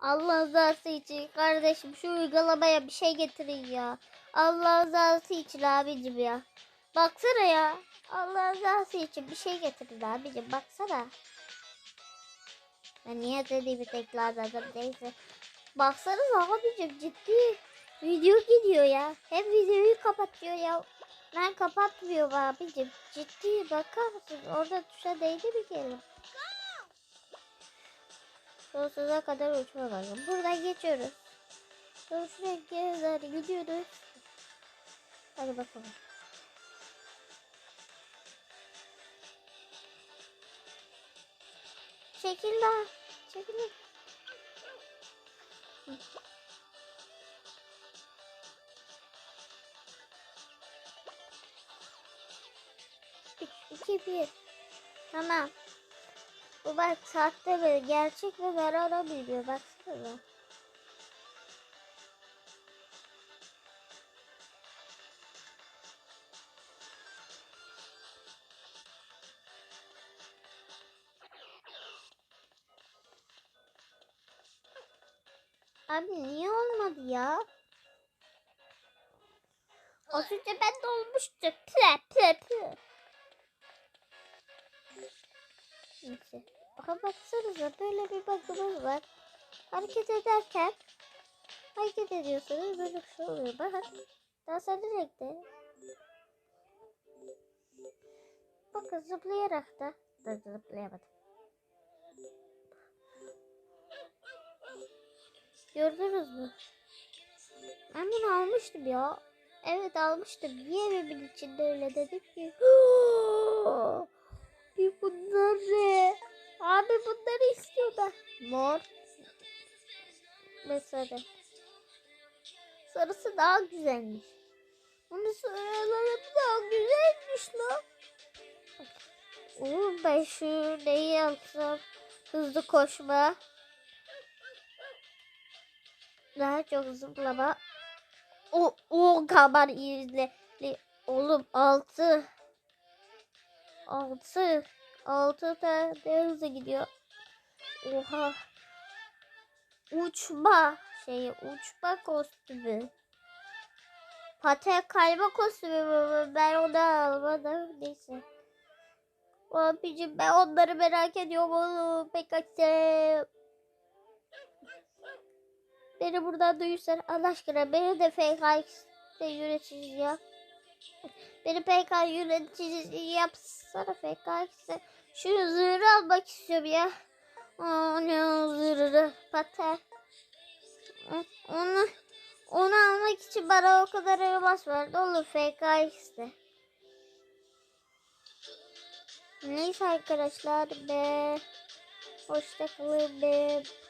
Allah rızası için kardeşim şu uygulamaya bir şey getirin ya. Allah rızası için abicim ya. Baksana ya. Allah rızası için bir şey getirin abicim baksana. Ben niye dediğimi tekrarladım neyse. Baksanıza abicim ciddi. Video gidiyor ya. Hem videoyu kapatıyor ya. Ben kapatmıyorum abicim. Ciddi bakar mısın? Orada tuşa değdi mi kelim? Sonsuza kadar uçma bakın. Buradan geçiyoruz. Sonra kadar gidiyoruz. Hadi bakalım. Çekil daha. Çekil. Üç, bir. Tamam. Bu bak sahte ve gerçek ve beraber biliyor. Baksana. Abi niye olmadı ya? Az önce ben de olmuştu. Ple ple. Neyse. Aha baksanıza böyle bir bakımız var. Hareket ederken hareket ediyorsanız böyle bir şey oluyor. Bakın. Dans ederek de. Bakın zıplayarak da. Dur zıplayamadım. Gördünüz mü? Ben bunu almıştım ya. Evet almıştım. Niye evimin içinde öyle dedim ki? Bir bunlar? Abi bunları istiyor ben. Mor. Mesela. Sarısı daha güzelmiş. Bunun sarıları daha güzelmiş lan. Oo, ben şu neyi alsam? Hızlı koşma. Daha çok zıplama. O o kadar izle. Oğlum altı. Altı. Altı da ne hızlı gidiyor. Oha. Uçma şeyi uçma kostümü. Paten kayma kostümü mü? Ben onu almadım. Neyse. Abicim ben onları merak ediyorum oğlum. Pekakse. Beni buradan duyursan Allah aşkına beni de FKX'de yöneticisi yap. Beni PK yöneticisi yapsana FKX'de. Şu zırhı almak istiyorum ya. Aa, ne o zırhı? Pater. Onu onu almak için bana o kadar elmas verdi. Olur FKX'de. Neyse arkadaşlar be. Hoşçakalın be. Bye.